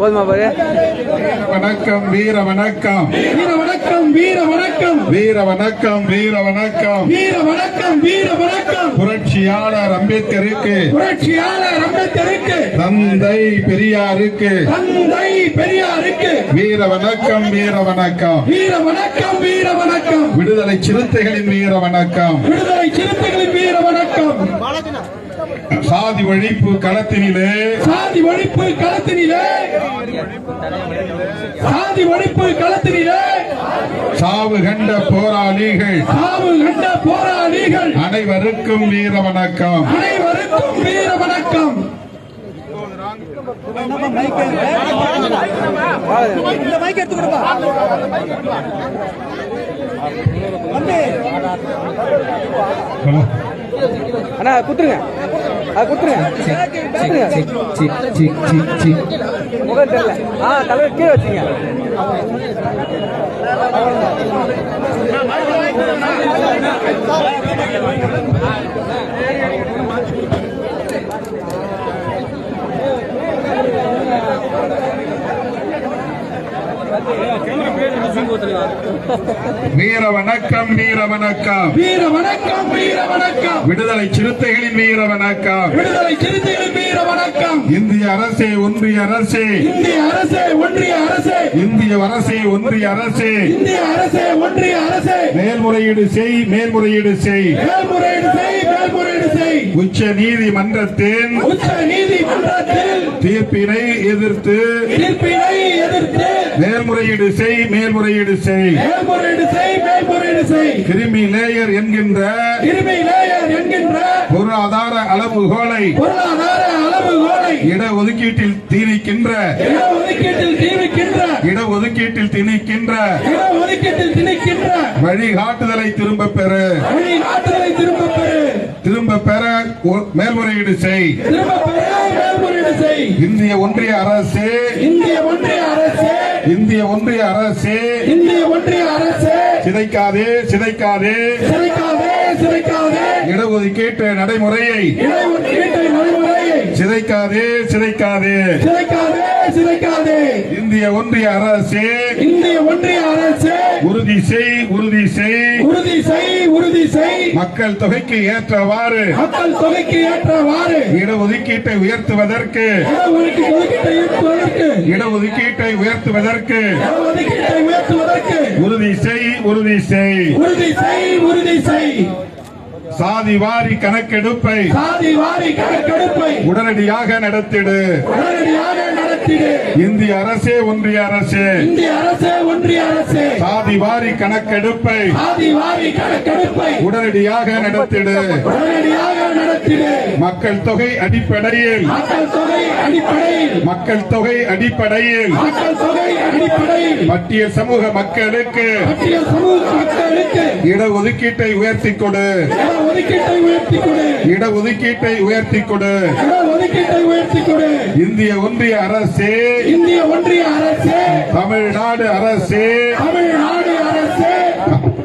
போதுமா பாரு வணக்கம் வீர வணக்கம். வீர வணக்கம் வீர வணக்கம். வீர வணக்கம் வீர வணக்கம் வீர வணக்கம் வீர வணக்கம் புரட்சியாளர் அம்பேத்கருக்கு. புரட்சியாளர் அம்பேத்கருக்கு தந்தை பெரியாருக்கு. தந்தை பெரியாருக்கு வீர வணக்கம் வீர வணக்கம் வீர வணக்கம் வீர வணக்கம். விடுதலை சிறுத்தைகளின் வீர வணக்கம். விடுதலை சிறுத்தைகளின் வீர வணக்கம். சாதி ஒழிப்பு களத்தினிலே. சாதி ஒழிப்பு களத்தினிலே. சாதி ஒழிப்பு களத்தினிலே. சாவு கண்ட போராளிகள். சாவு கண்ட போராளிகள். அனைவருக்கும் வீர வணக்கம். அனைவருக்கும் வீர வணக்கம். அண்ணா குத்துருங்க. முகம் தெரியல. ஆ தலைவர் கீழே வச்சுங்க. வீர வணக்கம் வீர வணக்கம் வீர வணக்கம் வீர வணக்கம் விடுதலை சிறுத்தைகளின் வீர வணக்கம் விடுதலை சிறுத்தைகளின் வீர வணக்கம் இந்திய அரசே ஒன்றிய அரசே. இந்திய அரசே ஒன்றிய அரசே. இந்திய அரசே ஒன்றிய அரசே. இந்திய அரசே ஒன்றிய அரசே. மேல்முறையீடு செய் மேல்முறையீடு செய். மேல்முறையீடு செய் மேல்முறையீடு செய். உச்ச நீதிமன்றத்தின் உச்ச நீதிமன்றத்தில் தீர்ப்பினை எதிர்த்து தீர்ப்பினை எதிர்த்து மேல்முறையீடு செய் மேல்முறையீடு செய். மேல்முறையீடு செய் மேல்முறையீடு செய். கிருமி லேயர் என்கின்ற கிருமி லேயர் என்கின்ற பொருளாதார அளவுகோலை பொருளாதார அளவுகோலை இடஒதுக்கீட்டில் திணிக்கின்ற இடஒதுக்கீட்டில் தீவிக்கின்ற இடஒதுக்கீட்டில் திணிக்கின்ற இடஒதுக்கீட்டில் திணிக்கின்ற வழிகாட்டுதலை திரும்ப பெறு. வழிகாட்டுதலை திரும்ப பெறு. திரும்ப பெற மேல்முறையீடு செய். இந்திய ஒன்றிய அரசு. இந்திய ஒன்றிய அரசே. இந்திய ஒன்றிய அரசு. இந்திய ஒன்றிய அரசே. சிதைக்காதே சிதைக்காதே. சிறைக்காதே சிறைக்காதே இடஒதுக்கீட்டு நடைமுறையை. இடஒதுக்கீட்டை சிதைக்காதே சிதைக்காதே. சிறைக்காதே சிறைக்காதே இந்திய ஒன்றிய அரசு. இந்திய ஒன்றிய அரசே. உறுதி செய் உறுதி செய். உறுதி செய் உறுதி செய். மக்கள் தொகைக்கு ஏற்றவாறு. மக்கள் தொகைக்கு ஏற்றவாறு. இடஒதுக்கீட்டை உயர்த்துவதற்கு. இடஒதுக்கீட்டை உயர்த்துவதற்கு. உறுதி செய் உறுதி செய். உறுதி செய் உறுதி செய். சாதி வாரி கணக்கெடுப்பை சாதி வாரி கணக்கெடுப்பை உடனடியாக நடத்திடு. உடனடியாக நடத்திடு இந்திய அரசே ஒன்றிய அரசே. இந்திய அரசே ஒன்றிய அரசே. சாதி வாரி கணக்கெடுப்பை. சாதி வாரி கணக்கெடுப்பை. உடனடியாக நடத்திடு. உடனடியாக நடத்திடு. மக்கள் தொகை அடிப்படையில். மக்கள் தொகை அடிப்படையில். மக்கள் தொகை அடிப்படையில். மக்கள் தொகை அடிப்படையில். பட்டியல் சமூக மக்களுக்கு. பட்டியல் சமூக மக்களுக்கு. இடஒதுக்கீட்டை உயர்த்தி கொடு இடஒதுக்கீட்டை உயர்த்தி கொடு இடஒதுக்கீட்டை உயர்த்தி கொடு இடஒதுக்கீட்டை உயர்த்தி கொடு இந்திய ஒன்றிய அரசே இந்திய ஒன்றிய அரசே. தமிழ்நாடு அரசே. தமிழ்நாடு அரசே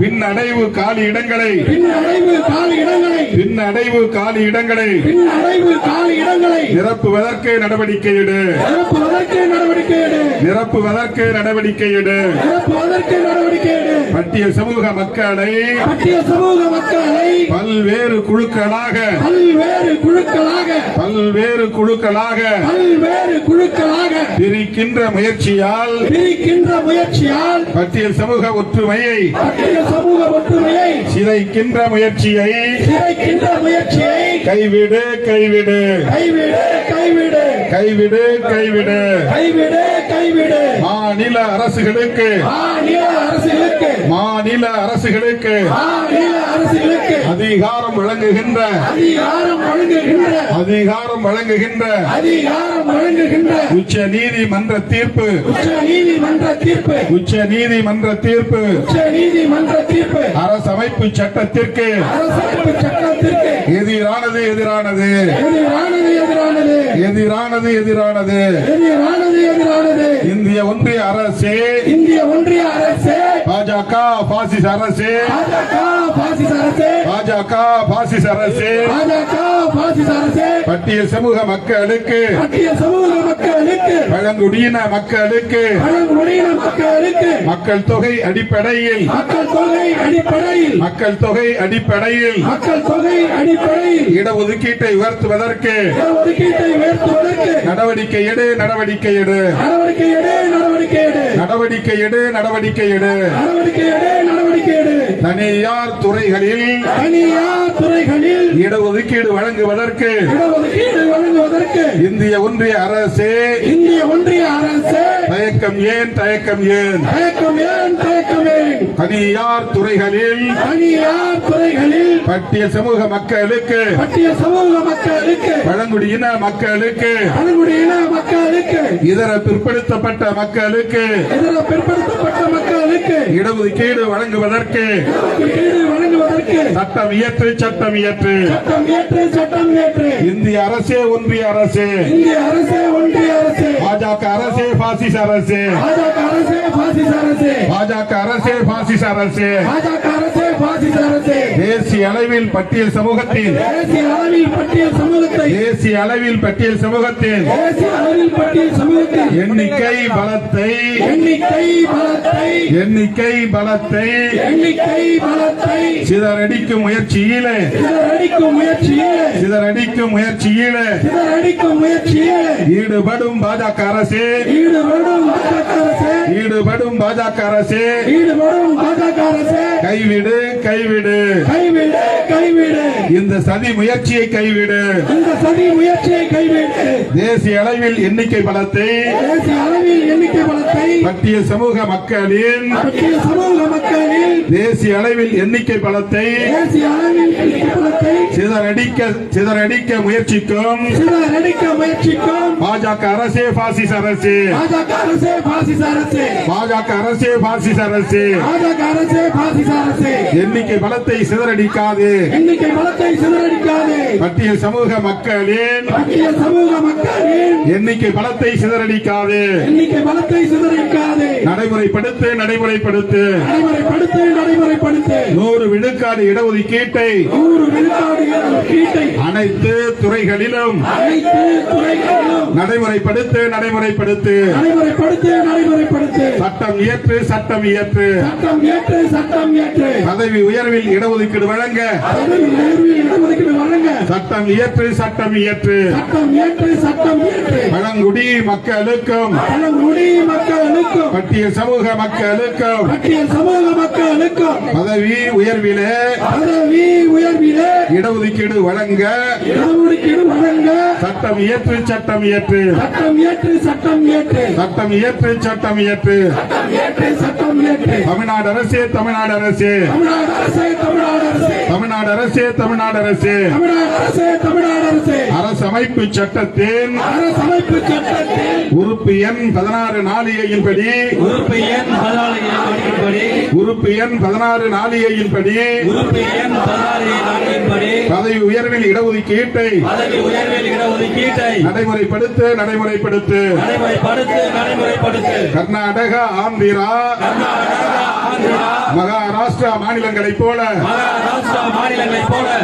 பின்னடைவு காலி இடங்களை. பின்னடைவு காலி இடங்களை. பின்னடைவு காலி இடங்களை. பின்னடைவு காலி இடங்களை. நிரப்புவதற்கு நடவடிக்கை எடு. நிரப்புவதற்கு நடவடிக்கை எடு. நிரப்புவதற்கு நடவடிக்கை எடு. நிரப்புவதற்கு நடவடிக்கை எடு. பட்டியல் சமூக மக்களை பட்டிய சமூக மக்களை. பல்வேறு குழுக்களாக. பல்வேறு குழுக்களாக. பல்வேறு குழுக்களாக. பல்வேறு குழுக்களாக. பிரிக்கின்ற முயற்சியால் பிரிக்கின்ற முயற்சியால். பட்டியல் சமூக ஒற்றுமையை பட்டிய சமூக ஒற்றுமையை சிதைக்கின்ற முயற்சியை சிதைக்கின்ற முயற்சியை கைவிடு கைவிடு. கைவிடு கைவிடு. கைவிடு கைவிடு. கைவிடு கைவிடு. மாநில அரசுகளுக்கு. மாநில அரசுகளுக்கு. மாநில அரசுகளுக்கு. மாநில அரசுகளுக்கு. அதிகாரம் வழங்குகின்ற. அதிகாரம் வழங்குகின்ற. அதிகாரம் வழங்குகின்ற. அதிகாரம் வழங்குகின்ற உச்ச நீதிமன்ற தீர்ப்பு. உச்ச நீதிமன்ற தீர்ப்பு. உச்ச நீதிமன்ற தீர்ப்பு. உச்ச நீதிமன்ற தீர்ப்பு. அரசமைப்பு சட்டத்திற்கு. அரசமைப்பு சட்டத்திற்கு. எதிரானது எதிரானது. எதிரானது எதிரானது. எதிரானது எதிரானது. எதிரானது எதிரானது. இந்திய ஒன்றிய அரசே. இந்திய ஒன்றிய அரசே. பாஜக பாசிச அரசு. பாஜக பாசிச அரசு. பாஜக பாசிச அரசு. பாஜக பாசிச அரசு. பட்டியல் சமூக மக்களுக்கு. மத்திய சமூக மக்களுக்கு பழங்குடியின மக்களுக்கு பழங்குடியின மக்களுக்கு மக்கள் தொகை அடிப்படையில் மக்கள் தொகை அடிப்படையில் மக்கள் தொகை அடிப்படையில் மக்கள் தொகை அடிப்படையில் இடஒதுக்கீட்டை உயர்த்துவதற்கு ஒதுக்கீட்டை உயர்த்துவதற்கு நடவடிக்கை எடு நடவடிக்கை எடு. நடவடிக்கை எடு நடவடிக்கை எடு. நடவடிக்கை எடு நடவடிக்கை எடு. நடவடிக்கை எடு நடவடிக்கை எடு. தனியார் துறைகளில் தனியார் துறைகளில் இடஒதுக்கீடு வழங்குவதற்கு இடஒதுக்கீடு வழங்குவதற்கு இந்திய ஒன்றிய அரசு. இந்திய ஒன்றிய அரசு. தயக்கம் ஏன் தயக்கம் ஏன்? தயக்கம் ஏன் தயக்கம் ஏன்? தனியார் துறைகளில் தனியார் துறைகளில். பட்டியல் சமூக மக்களுக்கு பட்டிய சமூக மக்களுக்கு. பழங்குடியின மக்களுக்கு பழங்குடியின மக்களுக்கு. இதர பிற்படுத்தப்பட்ட மக்களுக்கு இதர பிற்படுத்தப்பட்ட மக்களுக்கு. இடஒதுக்கீடு வழங்குவதற்கு இடஒதுக்கீடு வழங்குவதற்கு சட்டம் இயற்று சட்டம் இயற்று. சட்டம் ஏற்று சட்டம் ஏற்று இந்திய அரசே ஒன்றிய அரசு. இந்திய அரசு ஒன்றிய அரசு. பாஜக அரசே பாசிச அரசு. பாஜக அரசு பாசிச அரசு. பாஜக அரசே பாசிச அரசு. பாஜக அரசு பாசிச அரசு. தேசிய அளவில் பட்டியல் சமூகத்தில் தேசிய அளவில் பட்டியல் சமூகத்தை. தேசிய அளவில் பட்டியல் சமூகத்தில் தேசிய அளவில் பட்டியல் சமூகத்தில் எண்ணிக்கை பலத்தை. எண்ணிக்கை பலத்தை. எண்ணிக்கை பலத்தை. எண்ணிக்கை பலத்தை. சிதறடிக்கும் முயற்சியிலே. சிதறடிக்கும் முயற்சியில். சிதறடிக்கும் முயற்சியிலே. சிதறடிக்கும் முயற்சியில். ஈடுபடும் பாஜக அரசு. ஈடுபடும் பாஜக அரசு. ஈடுபடும் பாஜக அரசு. ஈடுபடும் பாஜக அரசு. கைவிடு கைவிடு. கைவிடு கைவிடு. இந்த சதி முயற்சியை கைவிடு. இந்த சதி முயற்சியை கைவிடு. தேசிய அளவில் எண்ணிக்கை பலத்தை. தேசிய அளவில் எண்ணிக்கை பலத்தை. பட்டியல் சமூக மக்களின். பட்டியல் சமூக மக்களில் தேசிய அளவில் எண்ணிக்கை பலத்தை. Say it. சிதறடிக்க சிதறடிக்க முயற்சிக்கும். சிதறடிக்க முயற்சிக்கும். பாஜக அரசே பாசிச அரசு. பாஜக அரசு பாசிச அரசு. பாஜக அரசே பாசிச அரசு. பாஜக அரசு பாசிச அரசு. எண்ணிக்கை பலத்தை சிதறடிக்காது. எண்ணிக்கை பலத்தை சிதறடிக்காது. பட்டியல் சமூக மக்களின். பட்டியல் சமூக மக்களின். எண்ணிக்கை பலத்தை சிதறடிக்காது. எண்ணிக்கை பலத்தை சிதறடிக்காது. நடைமுறைப்படுத்து நடைமுறைப்படுத்து. நடைமுறைப்படுத்து நடைமுறைப்படுத்து. நூறு விழுக்காடு இடஒதுக்கீட்டை. நூறு விழுக்காடு அனைத்து துறைகளிலும் நடைமுறைப்படுத்து நடைமுறைப்படுத்து. நடைமுறைப்படுத்து நடைமுறைப்படுத்து. சட்டம் இயற்று சட்டம் இயற்று. சட்டம் ஏற்று சட்டம் ஏற்று பதவி உயர்வில் இடஒதுக்கீடு வழங்க. சட்டம் இயற்று சட்டம் இயற்று. சட்டம் ஏற்று சட்டம் ஏற்று பழங்குடி மக்களுக்கும் பழங்குடி மக்களுக்கும் பட்டியல் சமூக மக்களுக்கும் பட்டியல் சமூக மக்களுக்கும் பதவி உயர்விலே பதவி உயர்விலே இடஒதுக்கீடு வழங்க இடஒதுக்கீடு வழங்க சட்டம் இயற்று சட்டம் இயற்று. சட்டம் ஏற்று சட்டம் ஏற்று சட்டம் இயற்று சட்டம் இயற்று. சட்டம் ஏற்று சட்டம் ஏற்று தமிழ்நாடு அரசே தமிழ்நாடு அரசே. தமிழ்நாடு அரசு தமிழ்நாடு தமிழ்நாடு அரசே தமிழ்நாடு அரசே. தமிழ்நாடு அரசு தமிழ்நாடு அரசு. அரசமைப்பு சட்டத்தின் அரசமைப்பு சட்டத்தில் உறுப்பு எண் பதினாறு நாளிகையின்படி உறுப்பு எண் பதினாலு நாட்டின்படி உறுப்பு எண் பதினாறு நாளிகையின்படி உறுப்பு எண் பதினாறு நாட்டின்படி பதவி உயர்வில் இடஒதுக்கீட்டை பதவி உயர்வில் இடஒதுக்கீட்டை. நடைமுறைப்படுத்து நடைமுறைப்படுத்து. நடைமுறைப்படுத்து நடைமுறைப்படுத்து. கர்நாடகா ஆந்திரா கர்நாடகா ஆந்திரா மகாராஷ்டிரா மாநிலங்களை போல.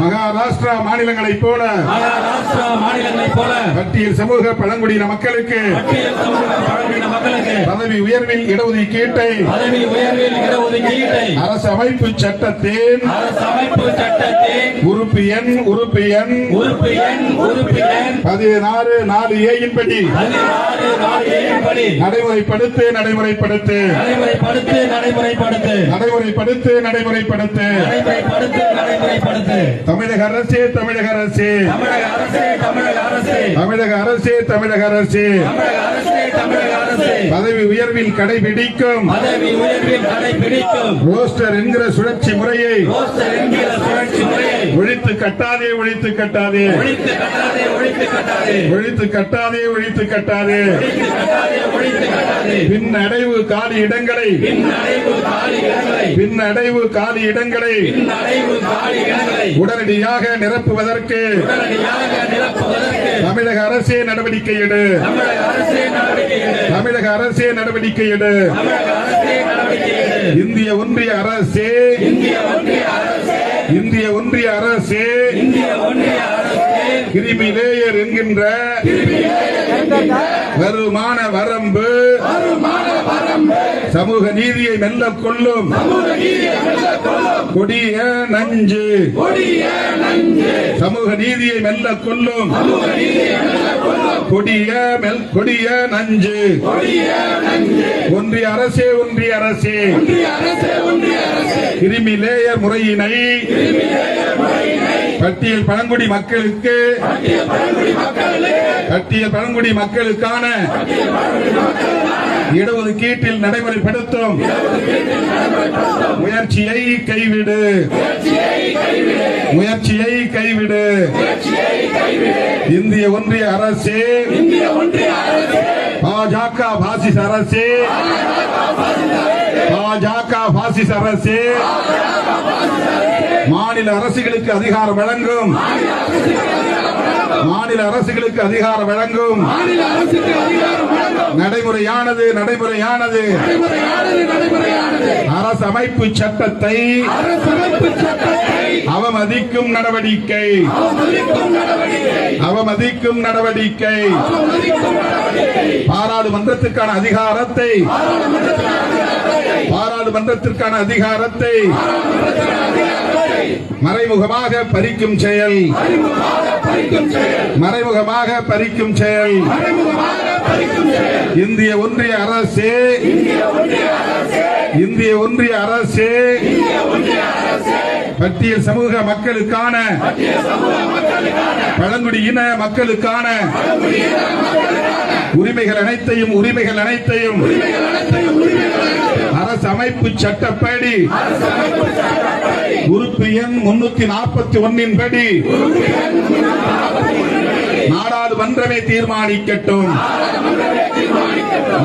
மகாராஷ்டிரா மாநிலங்களை போல. பட்டியல் சமூக பழங்குடியின மக்களுக்கு. பதவி உயர்வில் இடஒதுக்கீட்டை. அரசு அமைப்பு சட்டத்தின். உறுப்பு எண் உறுப்பு எண். உறுப்பு எண் உறுப்பு எண். பதினாறு நாலு ஏயின் நடைமுறைப்படுத்து நடைமுறைப்படுத்து. நடைமுறைப்படுத்து நடைமுறைப்படுத்து. நடைமுறைப்படுத்து. நடைமுறைப்படுத்து நடைமுறைப்படுத்து. நடைமுறைப்படுத்து நடைமுறைப்படுத்து. தமிழக அரசே தமிழக அரசே. தமிழக அரசே தமிழக அரசே. தமிழக அரசே தமிழக அரசே. தமிழக அரசே தமிழக அரசே. பதவி உயர்வில் கடைபிடிக்கும். பதவி உயர்வில் கடைபிடிக்கும். ரோஸ்டர் என்கிற சுழற்சி முறையை ரோஸ்டர் என்கிற சுழற்சி முறையை ஒழித்து கட்டாதே ஒழித்து கட்டாதே. ஒழித்து கட்டாதே ஒழித்து கட்டாதே. பின்னடைவு காலி இடங்களை. பின்னடைவு காலி இடங்களை. உடனடியாக நிரப்புவதற்கு. தமிழக அரசே நடவடிக்கை எடு. தமிழக அரசே நடவடிக்கை எடு. இந்திய ஒன்றிய அரசே. இந்திய ஒன்றிய அரசு இந்திய ஒன்றிய அரசு கிரிமிலேயர் என்கின்ற வருமான வரம்பு சமூக நீதியை மெல்ல கொள்ளும். கொடிய நஞ்சு. சமூக நீதியை மெல்ல கொள்ளும். கொடிய மெல் கொடிய நஞ்சு. ஒன்றிய அரசே ஒன்றிய அரசே. கிருமி லேயர் முறையினை. பட்டியல் பழங்குடி மக்களுக்கு. பட்டியல் பழங்குடி மக்களுக்கான. இடஒதுக்கீட்டில் நடைமுறைப்படுத்தும். முயற்சியை கைவிடு. முயற்சியை கைவிடு. இந்திய ஒன்றிய அரசு. பாஜக பாசிஸ் அரசு. பாஜக பாசிஸ் அரசு. மாநில அரசுகளுக்கு அதிகாரம் வழங்கும். மாநில அரசுகளுக்கு அதிகாரம் வழங்கும் மாநில அரசுக்கு அதிகாரம் வழங்கும் நடைமுறையானது நடைமுறையானது. அரசு அமைப்பு சட்டத்தை அரசமைப்பு சட்டத்தை அவமதிக்கும் நடவடிக்கை. அவமதிக்கும் நடவடிக்கை. அவமதிக்கும் நடவடிக்கை. அவமதிக்கும் நடவடிக்கை. பாராளுமன்றத்திற்கான அதிகாரத்தை பாராளுமன்றத்திற்கான அதிகாரத்தை. மறைமுகமாக பறிக்கும் செயல். மறைமுகமாக பறிக்கும் செயல். இந்திய ஒன்றிய அரசே. இந்திய ஒன்றிய அரசே. பட்டியல் சமூக மக்களுக்கான. பழங்குடி இன மக்களுக்கான. உரிமைகள் அனைத்தையும் உரிமைகள் அனைத்தையும். அரசு அமைப்பு சட்டப்படி. உறுப்பு எண் முன்னூத்தி நாற்பத்தி ஒன்னின் படி. நாடாளுமன்றமே தீர்மானிக்கட்டும்.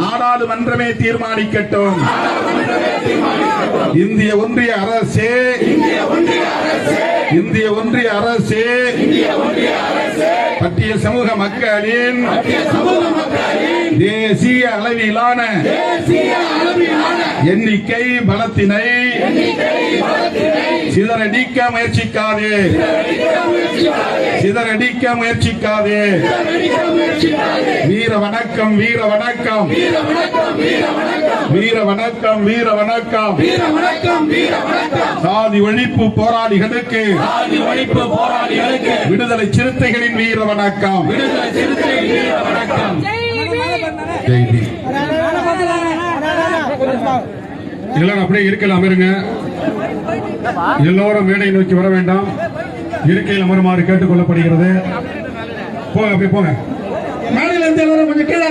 நாடாளுமன்றமே தீர்மானிக்கட்டும். இந்திய ஒன்றிய அரசே. இந்திய ஒன்றிய அரசே. பட்டியல் சமூக மக்களின் தேசிய அளவிலான தேசிய அளவிலான எண்ணிக்கை பலத்தினை சிதறடிக்க முயற்சிக்காதே. சிதறடிக்க முயற்சிக்காதே. வீர வணக்கம் வீர வணக்கம். வீர வணக்கம் வீர வணக்கம். வீர வணக்கம் வீர வணக்கம். சாதி ஒழிப்பு போராளிகளுக்கு. சாதி ஒழிப்பு போராளிகளுக்கு. விடுதலை சிறுத்தைகளின் வீர வணக்கம். விடுதலை சிறுத்தை வீர வணக்கம். ஜெய் பீம். எல்லாரும் அப்படியே இருக்கையில் அமருங்க. எல்லோரும் மேடை நோக்கி வர வேண்டாம். இருக்கையில் அமருமாறு கேட்டுக் கொள்ளப்படுகிறது போங்க அப்படியே போங்க. மேடையில இருந்து எல்லாரும் கொஞ்சம் கீழே